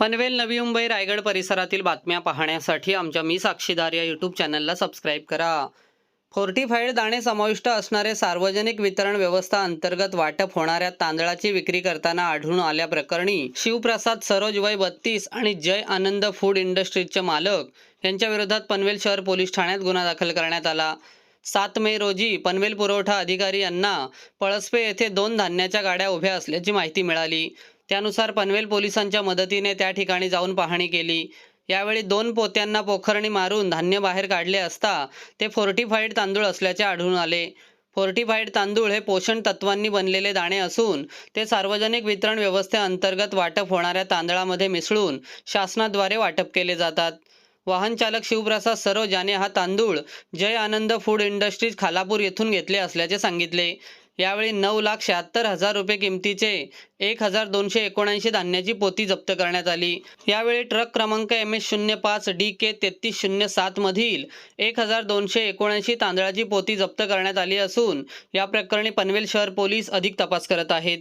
पनवेल नवी मुंबई रायगड परिसरातील बातम्या पाहण्यासाठी आमच्या मी साक्षीदार या यूट्यूब चॅनलला सबस्क्राईब करा. फोर्टिफाईड दाणे समाविष्ट असणारे सार्वजनिक वितरण व्यवस्था अंतर्गत वाटप होणाऱ्या तांदळाची विक्री करताना आढळून आल्याप्रकरणी शिवप्रसाद सरोज वय बत्तीस आणि जय आनंद फूड इंडस्ट्रीजचे मालक यांच्या विरोधात पनवेल शहर पोलीस ठाण्यात गुन्हा दाखल करण्यात आला. सात मे रोजी पनवेल पुरवठा अधिकारी यांना पळसपे येथे दोन धान्याच्या गाड्या उभ्या असल्याची माहिती मिळाली. त्यानुसार पनवेल पोलिसांच्या मदतीने त्या ठिकाणी जाऊन पाहणी केली. यावेळी दोन पोत्यांना पोखरणी मारून धान्य बाहेर काढले असता ते फोर्टिफाईड तांदूळ असल्याचे आढळून आले. फोर्टिफाईड तांदूळ हे पोषण तत्वांनी बनलेले दाणे असून ते सार्वजनिक वितरण व्यवस्थेअंतर्गत वाटप होणाऱ्या तांदळामध्ये मिसळून शासनाद्वारे वाटप केले जातात. वाहन चालक शिवप्रसाद सरोज याने हा तांदूळ जय आनंद फूड इंडस्ट्रीज खालापूर येथून घेतले असल्याचे सांगितले. यावेळी नऊ लाख शहात्तर हजार रुपये किमतीचे एक हजार दोनशे एकोणऐंशी धान्याची पोती जप्त करण्यात आली. यावेळी ट्रक क्रमांक एम एस शून्य पाच डी के तेहतीस शून्य सात मधील एक हजार दोनशे एकोणऐंशी तांदळाची पोती जप्त करण्यात आली असून या प्रकरणी पनवेल शहर पोलीस अधिक तपास करत आहेत.